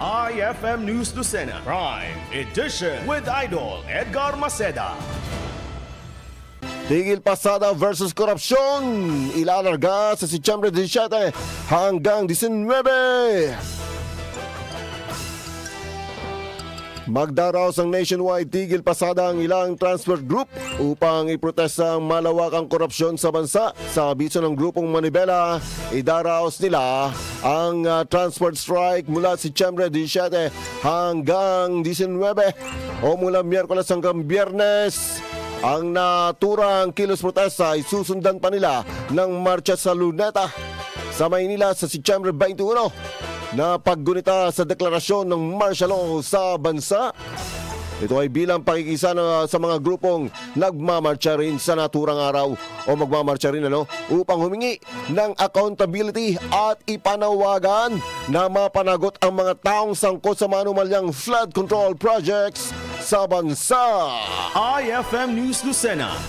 IFM News Lucena Prime Edition with Idol Edgar Maceda. Tigil pasada versus korupsyon. Ilalarga sa Setyembre 17 hanggang 19. Magdaraos ang nationwide tigil pasada ang ilang transport group upang iprotesta ang malawakang korupsyon sa bansa. Sa abiso ng grupong Manibela, idaraos nila ang ah, transport strike mula Setyembre 17 hanggang 19 o mula Miyerkules hanggang Biyernes. Ang naturang kilos protesta ay susundan pa nila ng marcha sa Luneta sa Maynila sa Setyembre 21 na paggunita sa deklarasyon ng martial law sa bansa. Ito ay bilang pakikisa na sa mga grupong nagmamarcha rin sa naturang araw o magmamarcha rin ano, upang humingi ng accountability at ipanawagan na mapanagot ang mga taong sangkot sa manumalyang flood control projects sa bansa. IFM News Lucena